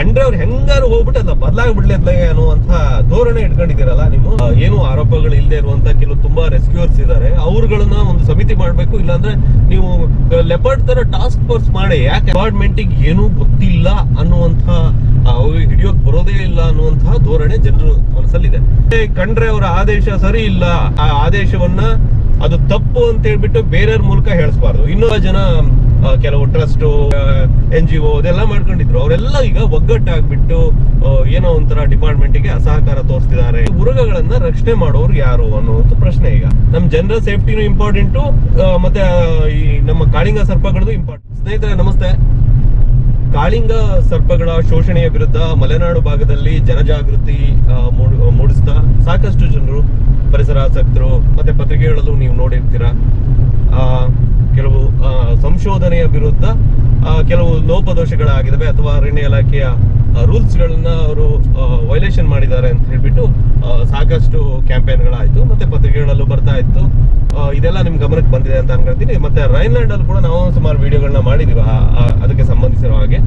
ಕಂಡ್ರೆ ಅವ್ರು ಹೆಂಗಾರು ಹೋಗ್ಬಿಟ್ಟು ಅದನ್ನ ಬದಲಾಗ್ಬಿಡ್ಲಿ ಅದ್ಲಾಗೆ ಅನ್ನುವಂತ ಧೋರಣೆ ಇಟ್ಕೊಂಡಿದ್ದೀರಲ್ಲ ನೀವು? ಏನು ಆರೋಪಗಳು ಇಲ್ಲದೆ ಇರುವಂತ ಕೆಲವು ತುಂಬಾ ರೆಸ್ಕ್ಯೂರ್ಸ್ ಇದ್ದಾರೆ. ಅವ್ರುಗಳನ್ನ ಒಂದು ಸಮಿತಿ ಮಾಡ್ಬೇಕು, ಇಲ್ಲಾಂದ್ರೆ ನೀವು ಲೆಪರ್ಡ್ ತರ ಟಾಸ್ಕ್ ಫೋರ್ಸ್ ಮಾಡಿ, ಯಾಕೆ ಡಿಪಾರ್ಟ್ಮೆಂಟ್ ಏನೂ ಗೊತ್ತಿಲ್ಲ ಅನ್ನುವಂತ ಹಿಡಿಯೋಕ್ ಬರೋದೇ ಇಲ್ಲ ಅನ್ನುವಂತಹ ಧೋರಣೆ ಜನರು ಮನಸ್ಸಲ್ಲಿದೆ. ಕಂಡ್ರೆ ಅವರ ಆದೇಶ ಸರಿ ಇಲ್ಲ. ಆ ಆದೇಶವನ್ನ ಅದು ತಪ್ಪು ಅಂತ ಹೇಳ್ಬಿಟ್ಟು ಬೇರೆಯವ್ರ ಮೂಲಕ ಹೇಳಿಸ್ಬಾರ್ದು. ಇನ್ನೂ ಜನ ಕೆಲವು ಟ್ರಸ್ಟ್ ಎನ್ ಜಿ ಒ ಅದೆಲ್ಲ ಮಾಡ್ಕೊಂಡಿದ್ರು. ಅವರೆಲ್ಲ ಈಗ ಒಗ್ಗಟ್ಟಾಗ್ಬಿಟ್ಟು ಏನೋ ಒಂಥರ ಡಿಪಾರ್ಟ್ಮೆಂಟ್ಗೆ ಅಸಹಕಾರ ತೋರಿಸ್ತಿದ್ದಾರೆ. ಉರುಗಗಳನ್ನ ರಕ್ಷಣೆ ಮಾಡೋರು ಯಾರು ಅನ್ನೋದು ಪ್ರಶ್ನೆ ಈಗ. ನಮ್ ಜನರ ಸೇಫ್ಟಿನೂ ಇಂಪಾರ್ಟೆಂಟು ಮತ್ತೆ ಈ ನಮ್ಮ ಕಾಳಿಂಗ ಸರ್ಪಗಳದು ಇಂಪಾರ್ಟೆಂಟ್. ಸ್ನೇಹಿತರೆ, ನಮಸ್ತೆ. ಕಾಳಿಂಗ ಸರ್ಪಗಳ ಶೋಷಣೆಯ ವಿರುದ್ಧ ಮಲೆನಾಡು ಭಾಗದಲ್ಲಿ ಜನಜಾಗೃತಿ ಮೂಡಿಸ್ತಾ ಸಾಕಷ್ಟು ಜನರು, ಪರಿಸರಾಸಕ್ತರು, ಮತ್ತೆ ಪತ್ರಿಕೆಗಳಲ್ಲೂ ನೀವು ನೋಡಿರ್ತೀರಾ. ಕೆಲವು ಸಂಶೋಧನೆಯ ವಿರುದ್ಧ ಕೆಲವು ಲೋಪದೋಷಗಳಾಗಿದ್ದಾವೆ ಅಥವಾ ಅರಣ್ಯ ಇಲಾಖೆಯ ರೂಲ್ಸ್ ಗಳನ್ನ ಅವರು ವೈಲೇಷನ್ ಮಾಡಿದ್ದಾರೆ ಅಂತ ಹೇಳ್ಬಿಟ್ಟು ಸಾಕಷ್ಟು ಕ್ಯಾಂಪೇನ್ಗಳಾಯಿತು ಮತ್ತೆ ಪತ್ರಿಕೆಗಳಲ್ಲೂ ಬರ್ತಾ ಇತ್ತು. ಇದೆಲ್ಲ ನಿಮ್ಮ ಗಮನಕ್ಕೆ ಬಂದಿದೆ ಅಂತ ಅನ್ಕೊಳ್ತೀನಿ ಮತ್ತೆ ರೈನ್ಲ್ಯಾಂಡ್ ಅಲ್ಲಿ ಕೂಡ ನಾವು ಸುಮಾರು ವಿಡಿಯೋಗಳನ್ನ ಮಾಡಿದೀವಿ ಅದಕ್ಕೆ ಸಂಬಂಧಿಸಿರೋ ಹಾಗೆ.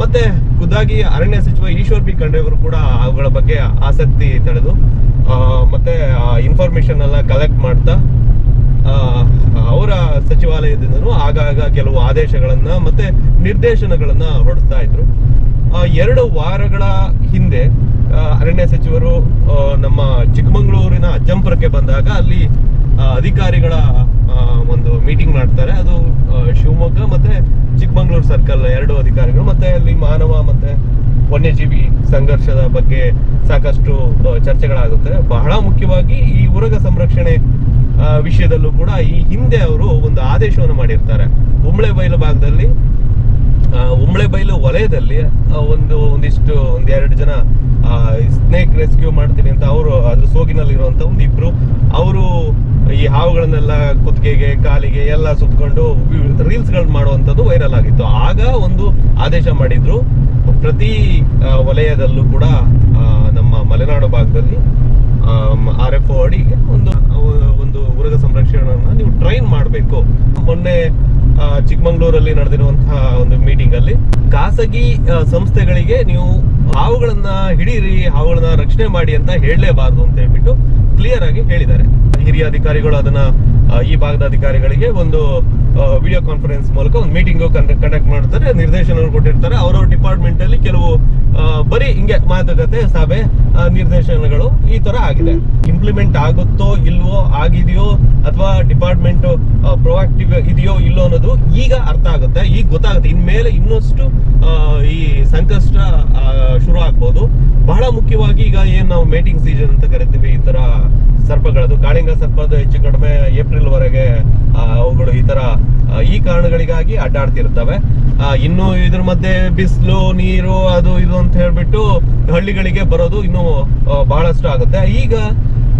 ಮತ್ತೆ ಖುದ್ದಾಗಿ ಅರಣ್ಯ ಸಚಿವ ಈಶ್ವರ್ ಬಿ ಖಂಡ್ರೆ ಅವರು ಕೂಡ ಅವುಗಳ ಬಗ್ಗೆ ಆಸಕ್ತಿ ತಳೆದು ಆ, ಮತ್ತೆ ಇನ್ಫಾರ್ಮೇಶನ್ ಎಲ್ಲ ಕಲೆಕ್ಟ್ ಮಾಡ್ತಾ ಅವರ ಸಚಿವಾಲಯದಿಂದನೂ ಆಗಾಗ ಕೆಲವು ಆದೇಶಗಳನ್ನ ಮತ್ತೆ ನಿರ್ದೇಶನಗಳನ್ನ ಹೊರಡ್ತಾ ಇದ್ರು. ಎರಡು ವಾರಗಳ ಹಿಂದೆ ಅರಣ್ಯ ಸಚಿವರು ನಮ್ಮ ಚಿಕ್ಕಮಗಳೂರಿನ ಅಜ್ಜಂಪುರಕ್ಕೆ ಬಂದಾಗ ಅಲ್ಲಿ ಅಧಿಕಾರಿಗಳ ಒಂದು ಮೀಟಿಂಗ್ ಮಾಡ್ತಾರೆ. ಅದು ಶಿವಮೊಗ್ಗ ಮತ್ತೆ ಚಿಕ್ಕಮಂಗ್ಳೂರು ಸರ್ಕಲ್ ಎರಡು ಅಧಿಕಾರಿಗಳು ಮತ್ತೆ ಅಲ್ಲಿ ಮಾನವ ಮತ್ತೆ ವನ್ಯಜೀವಿ ಸಂಘರ್ಷದ ಬಗ್ಗೆ ಸಾಕಷ್ಟು ಚರ್ಚೆಗಳಾಗುತ್ತೆ. ಬಹಳ ಮುಖ್ಯವಾಗಿ ಈ ಉರಗ ಸಂರಕ್ಷಣೆ ವಿಷಯದಲ್ಲೂ ಕೂಡ ಈ ಹಿಂದೆ ಅವರು ಒಂದು ಆದೇಶವನ್ನು ಮಾಡಿರ್ತಾರೆ. ಉಮ್ಳೆ ಬಯಲು ಭಾಗದಲ್ಲಿ ಉಂಬಳೆ ಬಯಲು ವಲಯದಲ್ಲಿ ಒಂದು, ಒಂದಿಷ್ಟು, ಒಂದ್ ಎರಡು ಜನ ಸ್ನೇಕ್ ರೆಸ್ಕ್ಯೂ ಮಾಡ್ತೀನಿ ಅಂತ ಅವರು, ಅದ್ರ ಸೋಗಿನಲ್ಲಿ ಇರುವಂತ ಒಂದು ಇಬ್ರು ಅವರು ಈ ಹಾವುಗಳನ್ನೆಲ್ಲ ಕುತ್ತಿಗೆಗೆ, ಕಾಲಿಗೆ ಎಲ್ಲ ಸುತ್ಕೊಂಡು ರೀಲ್ಸ್ ಮಾಡುವಂಥದ್ದು ವೈರಲ್ ಆಗಿತ್ತು. ಆಗ ಒಂದು ಆದೇಶ ಮಾಡಿದ್ರು. ಪ್ರತಿ ವಲಯದಲ್ಲೂ ಕೂಡ ನಮ್ಮ ಮಲೆನಾಡು ಭಾಗದಲ್ಲಿ ಆರ್ ಎಫ್ ಅಡಿಗೆ ಒಂದು ಒಂದು ಉರಗ ಸಂರಕ್ಷಣೆಯನ್ನ ನೀವು ಟ್ರೈನ್ ಮಾಡಬೇಕು. ಮೊನ್ನೆ ಚಿಕ್ಕಮಂಗ್ಳೂರಲ್ಲಿ ನಡೆದಿರುವಂತಹ ಒಂದು ಮೀಟಿಂಗ್ ಅಲ್ಲಿ ಖಾಸಗಿ ಸಂಸ್ಥೆಗಳಿಗೆ ನೀವು ಹಾವುಗಳನ್ನ ಹಿಡೀರಿ, ಹಾವುಗಳನ್ನ ರಕ್ಷಣೆ ಮಾಡಿ ಅಂತ ಹೇಳಲೇಬಾರದು ಅಂತ ಹೇಳ್ಬಿಟ್ಟು ಕ್ಲಿಯರ್ ಆಗಿ ಹೇಳಿದ್ದಾರೆ. ಅಧಿಕಾರಿಗಳು ಅದನ್ನ ಈ ಭಾಗದ ಅಧಿಕಾರಿಗಳಿಗೆ ಒಂದು ವಿಡಿಯೋ ಕಾನ್ಫರೆನ್ಸ್ ಮೂಲಕ ಒಂದು ಮೀಟಿಂಗ್ ಕಂಡಕ್ಟ್ ಮಾಡ್ತಾರೆ ನಿರ್ದೇಶನ ಕೊಟ್ಟಿರ್ತಾರೆ. ಅವರವ್ರ ಡಿಪಾರ್ಟ್ಮೆಂಟ್ ಅಲ್ಲಿ ಕೆಲವು ಬರೀ ಹಿಂಗೆ ಮಾತುಕತೆ, ಸಭೆ ನಿರ್ದೇಶನಗಳು ಈ ತರ ಆಗಿದೆ. ಇಂಪ್ಲಿಮೆಂಟ್ ಆಗುತ್ತೋ ಇಲ್ವೋ ಆಗಿದೆಯೋ ಅಥವಾ ಡಿಪಾರ್ಟ್ಮೆಂಟ್ ಪ್ರೊಆಕ್ಟಿವ್ ಇದೆಯೋ ಇಲ್ಲೋ ಅನ್ನೋದು ಈಗ ಅರ್ಥ ಆಗುತ್ತೆ, ಈಗ ಗೊತ್ತಾಗುತ್ತೆ. ಇನ್ಮೇಲೆ ಇನ್ನಷ್ಟು ಈ ಸಂಕಷ್ಟ ಶುರು ಆಗ್ಬೋದು. ಬಹಳ ಮುಖ್ಯವಾಗಿ ಈಗ ಏನ್ ನಾವು ಮೇಟಿಂಗ್ ಸೀಸನ್ ಅಂತ ಕರಿತೀವಿ, ಈ ತರ ಸರ್ಪಗಳದು, ಕಾಳಿಂಗ ಸರ್ಪದ ಹೆಚ್ಚು ಕಡಿಮೆ ಏಪ್ರಿಲ್ ವರೆಗೆ ಆ, ಅವುಗಳು ಈ ತರ ಈ ಕಾರಣಗಳಿಗಾಗಿ ಅಡ್ಡಾಡ್ತಿರ್ತವೆ. ಇನ್ನು ಇದ್ರ ಮಧ್ಯೆ ಬಿಸಿಲು ನೀರು ಅದು ಇದು ಅಂತ ಹೇಳ್ಬಿಟ್ಟು ಹಳ್ಳಿಗಳಿಗೆ ಬರೋದು ಇನ್ನು ಬಹಳಷ್ಟು ಆಗುತ್ತೆ. ಈಗ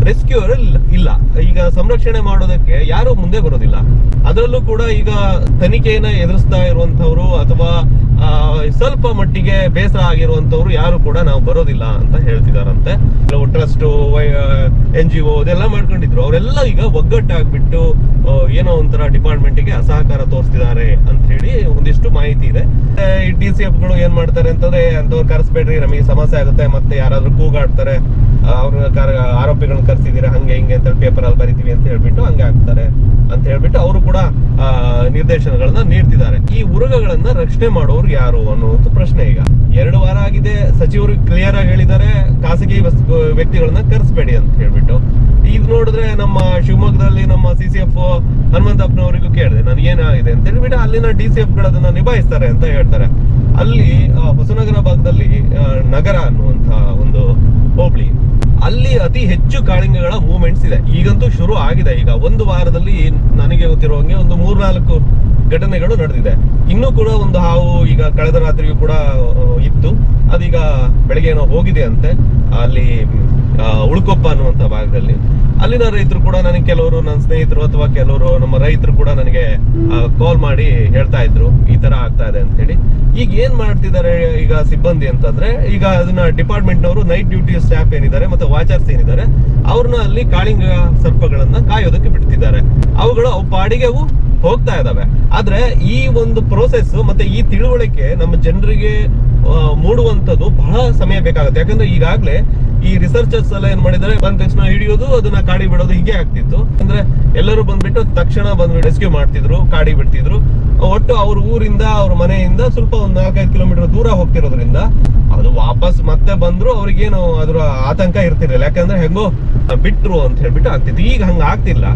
ರೆಸ್ಕ್ಯೂರ್ ಇಲ್ಲ ಈಗ ಸಂರಕ್ಷಣೆ ಮಾಡೋದಕ್ಕೆ ಯಾರು ಮುಂದೆ ಬರೋದಿಲ್ಲ. ಅದರಲ್ಲೂ ಕೂಡ ಈಗ ತನಿಖೆಯನ್ನ ಎದುರಿಸ್ತಾ ಇರುವಂತವ್ರು ಅಥವಾ ಸ್ವಲ್ಪ ಮಟ್ಟಿಗೆ ಬೇಸರ ಆಗಿರುವಂತವ್ರು ಯಾರು ಕೂಡ ನಾವು ಬರೋದಿಲ್ಲ ಅಂತ ಹೇಳ್ತಿದಾರಂತೆ. ಕೆಲವು ಟ್ರಸ್ಟ್ ಎನ್ ಜಿ ಒ ಅದೆಲ್ಲ ಮಾಡ್ಕೊಂಡಿದ್ರು. ಅವರೆಲ್ಲ ಈಗ ಒಗ್ಗಟ್ಟಾಗ್ಬಿಟ್ಟು ಏನೋ ಒಂಥರ ಡಿಪಾರ್ಟ್ಮೆಂಟ್ಗೆ ಅಸಹಕಾರ ತೋರಿಸ್ತಿದ್ದಾರೆ ಅಂತ ಹೇಳಿ ಒಂದಿಷ್ಟು ಮಾಹಿತಿ ಇದೆ. ಡಿ ಸಿ ಎಫ್ಗಳು ಏನ್ ಮಾಡ್ತಾರೆ ಅಂತಂದ್ರೆ ಅಂತವ್ರು ಕರೆಸ್ಬೇಡ್ರಿ, ನಮಗೆ ಸಮಸ್ಯೆ ಆಗುತ್ತೆ, ಮತ್ತೆ ಯಾರಾದ್ರೂ ಕೂಗಾಡ್ತಾರೆ, ಅವ್ರ ಆರೋಪಿಗಳನ್ನ ಕರ್ಸಿದೀರ, ಹಂಗೆ ಹಿಂಗೆ ಅಂತ ಪೇಪರ್ ಅಲ್ಲಿ ಬರಿತೀವಿ ಅಂತ ಹೇಳ್ಬಿಟ್ಟು ಹಂಗೆ ಆಗ್ತಾರೆ ಅಂತ ಹೇಳ್ಬಿಟ್ಟು ಅವರು ಕೂಡ ನಿರ್ದೇಶನಗಳನ್ನ ನೀಡ್ತಿದ್ದಾರೆ. ಈ ಉರುಗಗಳನ್ನ ರಕ್ಷಣೆ ಮಾಡೋರು ಯಾರು ಅನ್ನೋದು ಪ್ರಶ್ನೆ ಈಗ. ಎರಡು ವಾರ ಆಗಿದೆ, ಸಚಿವರು ಕ್ಲಿಯರ್ ಆಗಿ ಹೇಳಿದ್ದಾರೆ, ಖಾಸಗಿ ವ್ಯಕ್ತಿಗಳನ್ನ ಕರೆಸ್ಬೇಡಿ ಅಂತ ಹೇಳ್ಬಿಟ್ಟು. ಇದು ನೋಡಿದ್ರೆ ನಮ್ಮ ಶಿವಮೊಗ್ಗದಲ್ಲಿ ನಮ್ಮ ಸಿ ಸಿ ಎಫ್ ಹನುಮಂತಪ್ಪನವರಿಗೂ ಕೇಳಿದೆ ನನ್ಗೆ ಏನಾಗಿದೆ ಅಂತ ಹೇಳ್ಬಿಟ್ಟು ಅಲ್ಲಿನ ಡಿ ಸಿ ಎಫ್ ಗಳನ್ನ ನಿಭಾಯಿಸ್ತಾರೆ ಅಂತ ಹೇಳ್ತಾರೆ. ಅಲ್ಲಿ ಹೊಸನಗರ ಭಾಗದಲ್ಲಿ ನಗರ ಅನ್ನುವಂತ ಒಂದು ಹೋಬಳಿ. ಅಲ್ಲಿ ಅತಿ ಹೆಚ್ಚು ಕಾಳಿಂಗಗಳ ಮೂವ್ಮೆಂಟ್ಸ್ ಇದೆ. ಈಗಂತೂ ಶುರು ಆಗಿದೆ. ಈಗ ಒಂದು ವಾರದಲ್ಲಿ ನನಗೆ ಗೊತ್ತಿರೋ ಹಂಗೆ ಒಂದು ಮೂರ್ನಾಲ್ಕು ಘಟನೆಗಳು ನಡೆದಿದೆ. ಇನ್ನೂ ಕೂಡ ಒಂದು ಹಾವು ಈಗ ಕಳೆದ ರಾತ್ರಿಯೂ ಕೂಡ ಇತ್ತು. ಅದೀಗ ಬೆಳಗ್ಗೆ ಏನೋ ಹೋಗಿದೆ ಅಂತೆ. ಅಲ್ಲಿ ಉಳ್ಕೊಪ್ಪ ಅನ್ನುವಂತ ಭಾಗದಲ್ಲಿ. ಅಲ್ಲಿನ ರೈತರು ಕೂಡ ನನಗೆ ಕೆಲವರು ನನ್ನ ಸ್ನೇಹಿತರು ಅಥವಾ ಕೆಲವರು ನಮ್ಮ ರೈತರು ಕೂಡ ನನಗೆ ಕಾಲ್ ಮಾಡಿ ಹೇಳ್ತಾ ಇದ್ರು, ಈ ತರ ಆಗ್ತಾ ಇದೆ ಅಂತ ಹೇಳಿ ಈಗ ಏನ್ ಮಾಡ್ತಿದ್ದಾರೆ ಈಗ ಸಿಬ್ಬಂದಿ ಅಂತಂದ್ರೆ, ಈಗ ಅದನ್ನ ಡಿಪಾರ್ಟ್ಮೆಂಟ್ ನವರು ನೈಟ್ ಡ್ಯೂಟಿ ಸ್ಟಾಫ್ ಏನಿದ್ದಾರೆ ಮತ್ತೆ ವಾಚರ್ಸ್ ಏನಿದ್ದಾರೆ, ಅವ್ರನ್ನ ಅಲ್ಲಿ ಕಾಳಿಂಗ ಸರ್ಪಗಳನ್ನ ಕಾಯೋದಕ್ಕೆ ಬಿಡ್ತಿದ್ದಾರೆ. ಅವುಗಳು ಅವು ಪಾಡಿಗೆ ಅವು ಹೋಗ್ತಾ ಇದಾವೆ. ಆದ್ರೆ ಈ ಒಂದು ಪ್ರೋಸೆಸ್ ಮತ್ತೆ ಈ ತಿಳುವಳಿಕೆ ನಮ್ಮ ಜನರಿಗೆ ಮೂಡುವಂಥದ್ದು ಬಹಳ ಸಮಯ ಬೇಕಾಗುತ್ತೆ. ಯಾಕಂದ್ರೆ ಈಗಾಗಲೇ ಈ ರಿಸರ್ಚರ್ಸ್ ಎಲ್ಲ ಏನ್ ಮಾಡಿದ್ದಾರೆ, ಬಂದ ತಕ್ಷಣ ಹಿಡಿಯೋದು, ಅದನ್ನ ಕಾಡಿ ಬಿಡೋದು ಹೀಗೆ ಆಗ್ತಿತ್ತು. ಅಂದ್ರೆ ಎಲ್ಲರೂ ಬಂದ್ಬಿಟ್ಟು ತಕ್ಷಣ ಬಂದು ರೆಸ್ಕ್ಯೂ ಮಾಡ್ತಿದ್ರು, ಕಾಡಿ ಬಿಡ್ತಿದ್ರು. ಒಟ್ಟು ಅವ್ರ ಊರಿಂದ, ಅವ್ರ ಮನೆಯಿಂದ ಸ್ವಲ್ಪ ಒಂದ್ ನಾಲ್ಕೈದು ಕಿಲೋಮೀಟರ್ ದೂರ ಹೋಗ್ತಿರೋದ್ರಿಂದ ಅದು ವಾಪಸ್ ಮತ್ತೆ ಬಂದ್ರು, ಅವ್ರಿಗೇನು ಅದ್ರ ಆತಂಕ ಇರ್ತಿರ್ಲಿಲ್ಲ. ಯಾಕಂದ್ರೆ ಹೆಂಗೋ ಬಿಟ್ರು ಅಂತ ಹೇಳ್ಬಿಟ್ಟು ಆಗ್ತಿತ್ತು. ಈಗ ಹಂಗ ಆಗ್ತಿಲ್ಲ.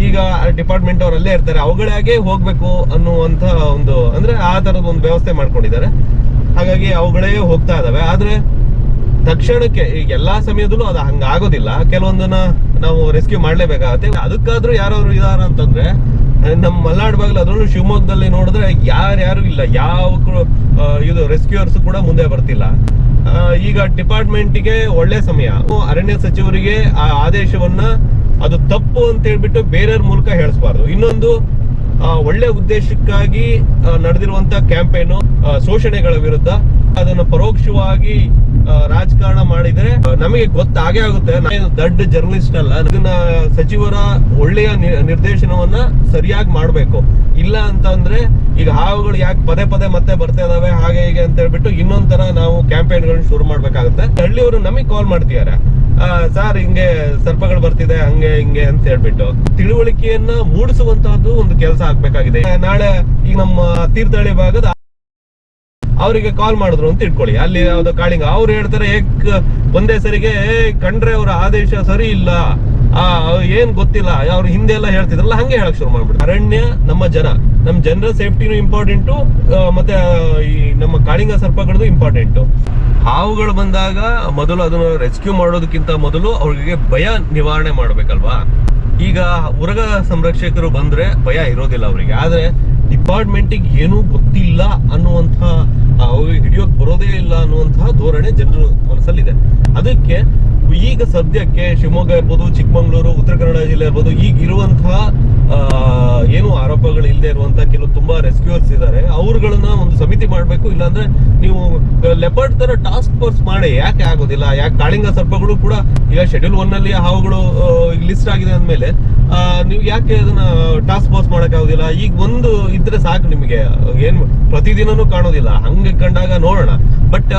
ಈಗ ಡಿಪಾರ್ಟ್ಮೆಂಟ್ ಅವರಲ್ಲೇ ಇರ್ತಾರೆ. ಅವುಗಳಾಗೆ ಹೋಗ್ಬೇಕು ಅನ್ನುವಂತ ಒಂದು, ಅಂದ್ರೆ ಆ ತರದ ಒಂದು ವ್ಯವಸ್ಥೆ ಮಾಡ್ಕೊಂಡಿದ್ದಾರೆ. ಹಾಗಾಗಿ ಅವುಗಳೇ ಹೋಗ್ತಾ ಇದಾವೆ. ಆದ್ರೆ ತಕ್ಷಣಕ್ಕೆ ಈಗ ಎಲ್ಲಾ ಸಮಯದಲ್ಲೂ ಅದು ಹಂಗಾಗೋದಿಲ್ಲ ಕೆಲವೊಂದನ್ನ ನಾವು ರೆಸ್ಕ್ಯೂ ಮಾಡ್ಲೇಬೇಕಾಗತ್ತೆ. ಅದಕ್ಕಾದ್ರೂ ಯಾರಾದ್ರು ಇದಾರ ಅಂತಂದ್ರೆ, ನಮ್ಮ ಮಲ್ನಾಡ್ ಬಾಗಿಲು ಅದರಲ್ಲೂ ಶಿವಮೊಗ್ಗದಲ್ಲಿ ನೋಡಿದ್ರೆ ಯಾರ್ಯಾರು ಇಲ್ಲ. ಯಾವ ಇದು ರೆಸ್ಕ್ಯೂರ್ಸ್ ಕೂಡ ಮುಂದೆ ಬರ್ತಿಲ್ಲ. ಈಗ ಡಿಪಾರ್ಟ್ಮೆಂಟ್ಗೆ ಒಳ್ಳೆ ಸಮಯ. ಅರಣ್ಯ ಸಚಿವರಿಗೆ ಆ ಆದೇಶವನ್ನ ಅದು ತಪ್ಪು ಅಂತ ಹೇಳ್ಬಿಟ್ಟು ಬೇರೆಯವ್ರ ಮೂಲಕ ಹೇಳಿಸ್ಬಾರ್ದು. ಇನ್ನೊಂದು ಒಳ್ಳೆ ಉದ್ದೇಶಕ್ಕಾಗಿ ನಡೆದಿರುವಂತ ಕ್ಯಾಂಪೇನು ಶೋಷಣೆಗಳ ವಿರುದ್ಧ ಅದನ್ನು ಪರೋಕ್ಷವಾಗಿ ರಾಜಕಾರಣ ಮಾಡಿದ್ರೆ ನಮಗೆ ಗೊತ್ತಾಗೇ ಆಗುತ್ತೆ. ನಾನು ದೊಡ್ಡ ಜರ್ನಲಿಸ್ಟ್ ಅಲ್ಲ. ಇದನ್ನ ಸಚಿವರ ಒಳ್ಳೆಯ ನಿರ್ದೇಶನವನ್ನ ಸರಿಯಾಗಿ ಮಾಡಬೇಕು. ಇಲ್ಲ ಅಂತಂದ್ರೆ, ಈಗ ಹಾವುಗಳು ಯಾಕೆ ಪದೇ ಪದೇ ಮತ್ತೆ ಬರ್ತಾ ಇದಾವೆ, ಹಾಗೆ ಹೀಗೆ ಅಂತ ಹೇಳ್ಬಿಟ್ಟು ಇನ್ನೊಂದ್ ತರ ನಾವು ಕ್ಯಾಂಪೇನ್ಗಳನ್ನ ಶುರು ಮಾಡ್ಬೇಕಾಗುತ್ತೆ. ಹಳ್ಳಿಯವರು ನಮಗೆ ಕಾಲ್ ಮಾಡ್ತಿದ್ದಾರೆ. ಸರ್ ಹಿಂಗೆ ಸರ್ಪಗಳು ಬರ್ತಿದೆ ಹಂಗೆ ಹಿಂಗೆ ಅಂತ ಹೇಳ್ಬಿಟ್ಟು ತಿಳುವಳಿಕೆಯನ್ನ ಮೂಡಿಸುವಂತಹದ್ದು ಒಂದು ಕೆಲಸ ಆಗ್ಬೇಕಾಗಿದೆ. ನಾಳೆ ಈಗ ನಮ್ಮ ತೀರ್ಥಹಳ್ಳಿ ಭಾಗದ ಅವರಿಗೆ ಕಾಲ್ ಮಾಡಿದ್ರು ಅಂತ ಇಟ್ಕೊಳ್ಳಿ. ಅಲ್ಲಿ ಯಾವ್ದು ಕಾಳಿಂಗ. ಅವ್ರು ಹೇಳ್ತಾರೆ ಏಕ್ ಒಂದೇ ಸರಿಗೆ "ಏ, ಕಂಡ್ರೆ ಅವರ ಆದೇಶ ಸರಿ ಇಲ್ಲ. ಆ ಏನ್ ಗೊತ್ತಿಲ್ಲ, ಅವ್ರು ಹಿಂದೆ ಎಲ್ಲ ಹೇಳ್ತಿದ್ರಲ್ಲ, ಹಂಗೆ ಹೇಳಕ್ ಶುರು ಮಾಡ್ಬಿಟ್ಟು ಅರಣ್ಯ, ನಮ್ಮ ಜನ. ನಮ್ಮ ಜನರ ಸೇಫ್ಟಿನೂ ಇಂಪಾರ್ಟೆಂಟು ಮತ್ತೆ ಈ ನಮ್ಮ ಕಾಳಿಂಗ ಸರ್ಪಗಳದ್ದು ಇಂಪಾರ್ಟೆಂಟು ಹಾವುಗಳು ಬಂದಾಗ ಮೊದಲು ಅದನ್ನ ರೆಸ್ಕ್ಯೂ ಮಾಡೋದಕ್ಕಿಂತ ಮೊದಲು ಅವ್ರಿಗೆ ಭಯ ನಿವಾರಣೆ ಮಾಡ್ಬೇಕಲ್ವಾ? ಈಗ ಉರಗ ಸಂರಕ್ಷಕರು ಬಂದ್ರೆ ಭಯ ಇರೋದಿಲ್ಲ ಅವರಿಗೆ. ಆದ್ರೆ ಡಿಪಾರ್ಟ್ಮೆಂಟಿಗೆ ಏನೂ ಗೊತ್ತಿಲ್ಲ ಅನ್ನುವಂಥ ಅವ್ರಿಗೆ ಹಿಡಿಯೋಕ್ ಬರೋದೇ ಇಲ್ಲ ಅನ್ನುವಂತಹ ಧೋರಣೆ ಜನರು ಮನಸ್ಸಲ್ಲಿದೆ. ಅದಕ್ಕೆ ಈಗ ಸದ್ಯಕ್ಕೆ ಶಿವಮೊಗ್ಗ ಇರ್ಬೋದು, ಚಿಕ್ಕಮಗಳೂರು, ಉತ್ತರ ಕನ್ನಡ ಜಿಲ್ಲೆ ಇರ್ಬೋದು, ಈಗ ಇರುವಂತಹ ಏನು ಆರೋಪಗಳು ಇಲ್ಲದೆ ಇರುವಂತಹ ಕೆಲವು ತುಂಬಾ ರೆಸ್ಕ್ಯೂರ್ಸ್ ಇದ್ದಾರೆ. ಅವ್ರುಗಳನ್ನ ಒಂದು ಸಮಿತಿ ಮಾಡ್ಬೇಕು, ಇಲ್ಲಾಂದ್ರೆ ನೀವು ಲೆಪರ್ಡ್ ತರ ಟಾಸ್ಕ್ ಫೋರ್ಸ್ ಮಾಡಿ, ಯಾಕೆ ಆಗೋದಿಲ್ಲ? ಯಾಕೆ ಕಾಳಿಂಗ ಸರ್ಪಗಳು ಕೂಡ ಈಗ ಶೆಡ್ಯೂಲ್ ಒನ್ ಅಲ್ಲಿ ಹಾವುಗಳು ಲಿಸ್ಟ್ ಆಗಿದೆ ಅಂದ್ಮೇಲೆ ನೀವು ಯಾಕೆ ಅದನ್ನ ಟಾಸ್ಕ್ ಫೋರ್ಸ್ ಮಾಡಕ್ಕಾಗೋದಿಲ್ಲ? ಈಗ ಒಂದು ಇದ್ರೆ ಸಾಕು ನಿಮಗೆ. ಏನ್ ಪ್ರತಿದಿನನೂ ಕಾಣೋದಿಲ್ಲ. ಹಂಗೆ ಕಂಡಾಗ ನೋಡೋಣ. ಬಟ್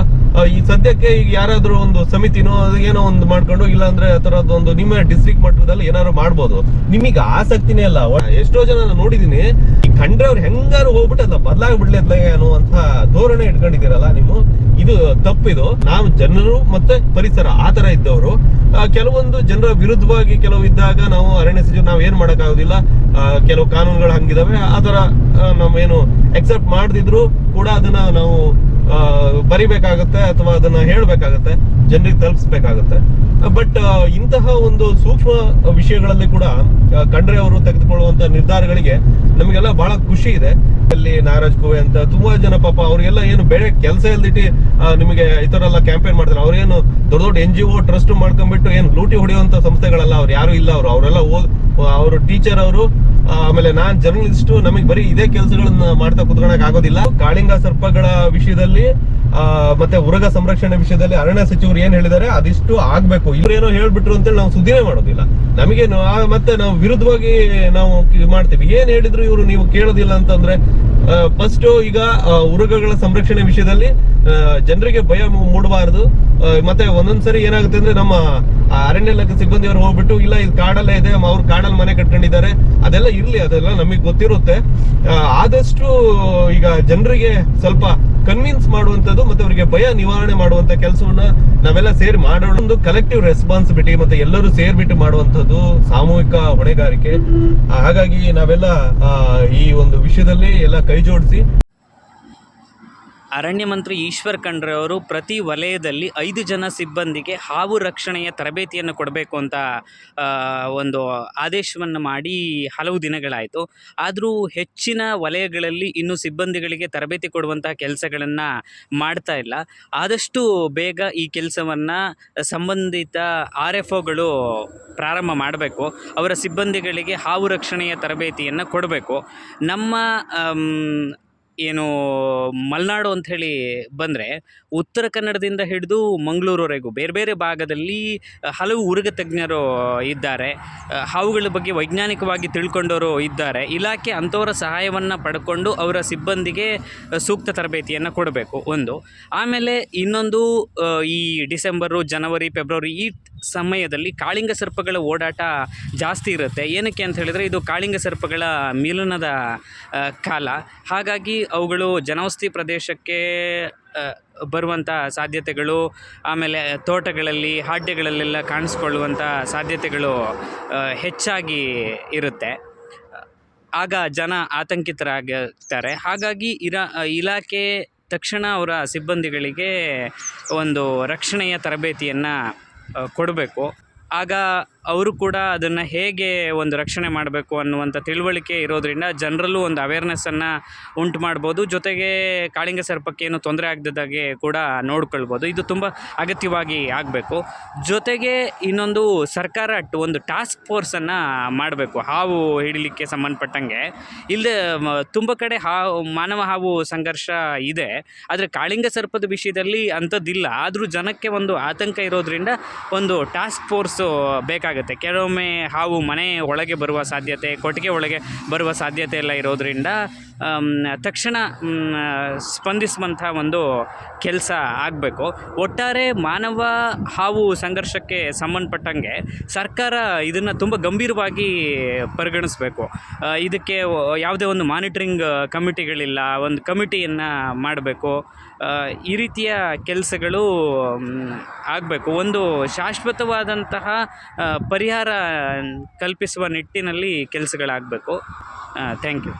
ಈ ಸದ್ಯಕ್ಕೆ ಈಗ ಯಾರಾದ್ರೂ ಒಂದು ಸಮಿತಿನೋ ಏನೋ ಒಂದು ಮಾಡ್ಕೊಂಡು ಇಲ್ಲಾಂದ್ರೆ ಆ ಥರದ್ದು ಒಂದು ನಿಮ್ಮ ಡಿಸ್ಟ್ರಿಕ್ಟ್ ಮಟ್ಟದಲ್ಲಿ ಏನಾದ್ರು ಮಾಡ್ಬೋದು. ನಿಮಗೆ ಆಸಕ್ತಿನೇ ಅಲ್ಲ. ಎಷ್ಟೋ ಜನ ನೋಡಿದೀನಿ ಈ ಕಂಡ್ರೆ ಅವ್ರು ಹೆಂಗಾರು ಹೋಗ್ಬಿಟ್ಟು ಅದ ಬದಲಾಗ್ಬಿಡ್ಲಿ ಅನ್ನುವಂತ ಧೋರಣೆ ಇಟ್ಕೊಂಡಿದ್ದೀರಲ್ಲ ನೀವು. ಇದು ತಪ್ಪಿದು ನಾವು ಜನರು ಮತ್ತೆ ಪರಿಸರ ಆತರ ತರ ಇದ್ದವರು. ಕೆಲವೊಂದು ಜನರ ವಿರುದ್ಧವಾಗಿ ಕೆಲವು ಇದ್ದಾಗ ನಾವು ಅರಣ್ಯ ಸಚಿವರು ನಾವು ಏನ್ ಮಾಡಕ್ ಆ, ಕೆಲವು ಕಾನೂನುಗಳು ಹಂಗಿದಾವೆ. ಆತರ ನಾವೇನು ಎಕ್ಸೆಪ್ಟ್ ಮಾಡದಿದ್ರು ಕೂಡ ಅದನ್ನ ನಾವು ಬರಿಬೇಕಾಗತ್ತೆ ಅಥವಾ ಅದನ್ನ ಹೇಳ್ಬೇಕಾಗತ್ತೆ, ಜನರಿಗೆ ತಲುಪಿಸ್ಬೇಕಾಗತ್ತೆ. ಬಟ್ ಇಂತಹ ಒಂದು ಸೂಕ್ಷ್ಮ ವಿಷಯಗಳಲ್ಲಿ ಕೂಡ ಖಂಡ್ರೆ ಅವರು ತೆಗೆದುಕೊಳ್ಳುವಂತ ನಿರ್ಧಾರಗಳಿಗೆ ನಮಗೆಲ್ಲ ಬಹಳ ಖುಷಿ ಇದೆ. ಅಲ್ಲಿ ನಾಗರಾಜ್ ಕೋವೆ ಅಂತ ತುಂಬಾ ಜನ ಪಾಪ ಅವ್ರಿಗೆಲ್ಲ ಏನು ಬೇರೆ ಕೆಲಸ ಇಲ್ದಿಟ್ಟು ನಿಮಗೆ ಈ ತರ ಎಲ್ಲ ಕ್ಯಾಂಪೇನ್ ಮಾಡ್ತಾರೆ. ಅವ್ರೇನು ದೊಡ್ಡ ದೊಡ್ಡ ಎನ್ ಜಿ ಒ ಟ್ರಸ್ಟ್ ಮಾಡ್ಕೊಂಡ್ಬಿಟ್ಟು ಏನು ಲೂಟಿ ಹೊಡೆಯುವಂತ ಸಂಸ್ಥೆಗಳಲ್ಲ, ಅವ್ರು ಯಾರು ಇಲ್ಲ, ಅವರು ಅವರೆಲ್ಲ ಓದ್ ಅವರು ಟೀಚರ್ ಅವರು ಆಮೇಲೆ ನಾನ್ ಜರ್ನಲಿಸ್ಟ್ ನಮಗೆ ಬರೀ ಇದೇ ಕೆಲಸಗಳನ್ನ ಮಾಡ್ತಾ ಕುತ್ಕೊಳಕ್ ಆಗೋದಿಲ್ಲ. ಕಾಳಿಂಗ ಸರ್ಪಗಳ ವಿಷಯದಲ್ಲಿ ಮತ್ತೆ ಉರಗ ಸಂರಕ್ಷಣೆ ವಿಷಯದಲ್ಲಿ ಅರಣ್ಯ ಸಚಿವರು ಏನ್ ಹೇಳಿದ್ದಾರೆ? ಅದಿಷ್ಟು ಆಗ್ಬೇಕು. ಇವ್ರೇನೋ ಹೇಳ್ಬಿಟ್ರು ಅಂತೇಳಿ ನಾವು ಸುದ್ದಿನೇ ಮಾಡೋದಿಲ್ಲ. ನಮಗೆ ಮತ್ತೆ ನಾವು ವಿರುದ್ಧವಾಗಿ ನಾವು ಮಾಡ್ತೀವಿ. ಏನ್ ಹೇಳಿದ್ರು ಇವರು ನೀವು ಕೇಳೋದಿಲ್ಲ ಅಂತಂದ್ರೆ ಫಸ್ಟ್ ಈಗ ಉರಗಗಳ ಸಂರಕ್ಷಣೆ ವಿಷಯದಲ್ಲಿ ಜನರಿಗೆ ಭಯ ಮೂಡಬಾರದು. ಮತ್ತೆ ಒಂದೊಂದ್ಸರಿ ಏನಾಗುತ್ತೆ ಅಂದ್ರೆ ನಮ್ಮ ಅರಣ್ಯ ಇಲಾಖೆ ಸಿಬ್ಬಂದಿಯವರು ಹೋಗ್ಬಿಟ್ಟು, ಇಲ್ಲ ಇದು ಕಾಡಲ್ಲೇ ಇದೆ, ಅವ್ರು ಕಾಡಲ್ಲಿ ಮನೆ ಕಟ್ಕೊಂಡಿದ್ದಾರೆ. ಅದೆಲ್ಲ ಇರ್ಲಿ, ಅದೆಲ್ಲ ನಮಗೆ ಗೊತ್ತಿರುತ್ತೆ. ಆದಷ್ಟು ಈಗ ಜನರಿಗೆ ಸ್ವಲ್ಪ ಕನ್ವಿನ್ಸ್ ಮಾಡುವಂತದ್ದು ಮತ್ತೆ ಅವರಿಗೆ ಭಯ ನಿವಾರಣೆ ಮಾಡುವಂತ ಕೆಲಸವನ್ನ ನಾವೆಲ್ಲ ಸೇರಿ ಮಾಡೋಣ. ಒಂದು ಕಲೆಕ್ಟಿವ್ ರೆಸ್ಪಾನ್ಸಿಬಿಲಿಟಿ ಮತ್ತೆ ಎಲ್ಲರೂ ಸೇರ್ಬಿಟ್ಟು ಮಾಡುವಂತದ್ದು ಸಾಮೂಹಿಕ ಹೊಣೆಗಾರಿಕೆ. ಹಾಗಾಗಿ ನಾವೆಲ್ಲ ಈ ಒಂದು ವಿಷಯದಲ್ಲಿ ಎಲ್ಲ ಕೈ ಜೋಡಿಸಿ ಅರಣ್ಯ ಮಂತ್ರಿ ಈಶ್ವರ್ ಖಂಡ್ರೆ ಅವರು ಪ್ರತಿ ವಲಯದಲ್ಲಿ ಐದು ಜನ ಸಿಬ್ಬಂದಿಗೆ ಹಾವು ರಕ್ಷಣೆಯ ತರಬೇತಿಯನ್ನು ಕೊಡಬೇಕು ಅಂತ ಒಂದು ಆದೇಶವನ್ನು ಮಾಡಿ ಹಲವು ದಿನಗಳಾಯಿತು. ಆದರೂ ಹೆಚ್ಚಿನ ವಲಯಗಳಲ್ಲಿ ಇನ್ನೂ ಸಿಬ್ಬಂದಿಗಳಿಗೆ ತರಬೇತಿ ಕೊಡುವಂತಹ ಕೆಲಸಗಳನ್ನು ಮಾಡ್ತಾ ಇಲ್ಲ. ಆದಷ್ಟು ಬೇಗ ಈ ಕೆಲಸವನ್ನು ಸಂಬಂಧಿತ ಆರ್ ಎಫ್ ಒಗಳು ಪ್ರಾರಂಭ ಮಾಡಬೇಕು. ಅವರ ಸಿಬ್ಬಂದಿಗಳಿಗೆ ಹಾವು ರಕ್ಷಣೆಯ ತರಬೇತಿಯನ್ನು ಕೊಡಬೇಕು. ನಮ್ಮ ಏನು ಮಲೆನಾಡು ಅಂಥೇಳಿ ಬಂದರೆ ಉತ್ತರ ಕನ್ನಡದಿಂದ ಹಿಡಿದು ಮಂಗಳೂರುವರೆಗೂ ಬೇರೆ ಬೇರೆ ಭಾಗದಲ್ಲಿ ಹಲವು ಉರುಗ ತಜ್ಞರು ಇದ್ದಾರೆ. ಹಾವುಗಳ ಬಗ್ಗೆ ವೈಜ್ಞಾನಿಕವಾಗಿ ತಿಳ್ಕೊಂಡವರು ಇದ್ದಾರೆ. ಇಲಾಖೆ ಅಂಥವರ ಸಹಾಯವನ್ನು ಪಡ್ಕೊಂಡು ಅವರ ಸಿಬ್ಬಂದಿಗೆ ಸೂಕ್ತ ತರಬೇತಿಯನ್ನು ಕೊಡಬೇಕು. ಒಂದು. ಆಮೇಲೆ ಇನ್ನೊಂದು ಈ ಡಿಸೆಂಬರು, ಜನವರಿ, ಫೆಬ್ರವರಿ ಈ ಸಮಯದಲ್ಲಿ ಕಾಳಿಂಗ ಸರ್ಪಗಳ ಓಡಾಟ ಜಾಸ್ತಿ ಇರುತ್ತೆ. ಏನಕ್ಕೆ ಅಂತ ಹೇಳಿದರೆ ಇದು ಕಾಳಿಂಗ ಸರ್ಪಗಳ ಮಿಲನದ ಕಾಲ. ಹಾಗಾಗಿ ಅವುಗಳು ಜನವಸತಿ ಪ್ರದೇಶಕ್ಕೆ ಬರುವಂಥ ಸಾಧ್ಯತೆಗಳು, ಆಮೇಲೆ ತೋಟಗಳಲ್ಲಿ, ಹಾಡ್ಯಗಳಲ್ಲೆಲ್ಲ ಕಾಣಿಸ್ಕೊಳ್ಳುವಂಥ ಸಾಧ್ಯತೆಗಳು ಹೆಚ್ಚಾಗಿ ಇರುತ್ತೆ. ಆಗ ಜನ ಆತಂಕಿತರಾಗಿರ್ತಾರೆ ಹಾಗಾಗಿ ಇರ, ಇಲಾಖೆ ತಕ್ಷಣ ಅವರ ಸಿಬ್ಬಂದಿಗಳಿಗೆ ಒಂದು ರಕ್ಷಣೆಯ ತರಬೇತಿಯನ್ನು ಕೊಡಬೇಕು. ಆಗ ಅವರು ಕೂಡ ಅದನ್ನು ಹೇಗೆ ಒಂದು ರಕ್ಷಣೆ ಮಾಡಬೇಕು ಅನ್ನುವಂಥ ತಿಳುವಳಿಕೆ ಇರೋದ್ರಿಂದ ಜನರಲ್ಲೂ ಒಂದು ಅವೇರ್ನೆಸ್ಸನ್ನು ಉಂಟು ಮಾಡ್ಬೋದು. ಜೊತೆಗೆ ಕಾಳಿಂಗ ಸರ್ಪಕ್ಕೆ ಏನು ತೊಂದರೆ ಆಗದಿದ್ದಾಗೆ ಕೂಡ ನೋಡ್ಕೊಳ್ಬೋದು. ಇದು ತುಂಬ ಅಗತ್ಯವಾಗಿ ಆಗಬೇಕು. ಜೊತೆಗೆ ಇನ್ನೊಂದು ಸರ್ಕಾರ ಒಂದು ಟಾಸ್ಕ್ ಫೋರ್ಸನ್ನು ಮಾಡಬೇಕು. ಹಾವು ಹಿಡಿಲಿಕ್ಕೆ ಸಂಬಂಧಪಟ್ಟಂಗೆ. ಇಲ್ಲದೆ ತುಂಬ ಕಡೆ ಹಾವು, ಮಾನವ ಹಾವು ಸಂಘರ್ಷ ಇದೆ. ಆದರೆ ಕಾಳಿಂಗ ಸರ್ಪದ ವಿಷಯದಲ್ಲಿ ಅಂಥದ್ದಿಲ್ಲ. ಆದರೂ ಜನಕ್ಕೆ ಒಂದು ಆತಂಕ ಇರೋದ್ರಿಂದ ಒಂದು ಟಾಸ್ಕ್ ಫೋರ್ಸು ಬೇಕಾಗುತ್ತೆ. ಕೆಲವೊಮ್ಮೆ ಹಾವು ಮನೆ ಒಳಗೆ ಬರುವ ಸಾಧ್ಯತೆ, ಕೊಟ್ಟಿಗೆ ಒಳಗೆ ಬರುವ ಸಾಧ್ಯತೆ ಎಲ್ಲ ಇರೋದ್ರಿಂದ ತಕ್ಷಣ ಸ್ಪಂದಿಸುವಂಥ ಒಂದು ಕೆಲಸ ಆಗಬೇಕು. ಒಟ್ಟಾರೆ ಮಾನವ ಹಾವು ಸಂಘರ್ಷಕ್ಕೆ ಸಂಬಂಧಪಟ್ಟಂಗೆ ಸರ್ಕಾರ ಇದನ್ನು ತುಂಬ ಗಂಭೀರವಾಗಿ ಪರಿಗಣಿಸಬೇಕು. ಇದಕ್ಕೆ ಯಾವುದೇ ಒಂದು ಮಾನಿಟ್ರಿಂಗ್ ಕಮಿಟಿಗಳಿಲ್ಲ, ಒಂದು ಕಮಿಟಿಯನ್ನು ಮಾಡಬೇಕು. ಈ ರೀತಿಯ ಕೆಲಸಗಳು ಆಗಬೇಕು. ಒಂದು ಶಾಶ್ವತವಾದಂತಹ ಪರಿಹಾರ ಕಲ್ಪಿಸುವ ನಿಟ್ಟಿನಲ್ಲಿ ಕೆಲಸಗಳಾಗಬೇಕು. Thank you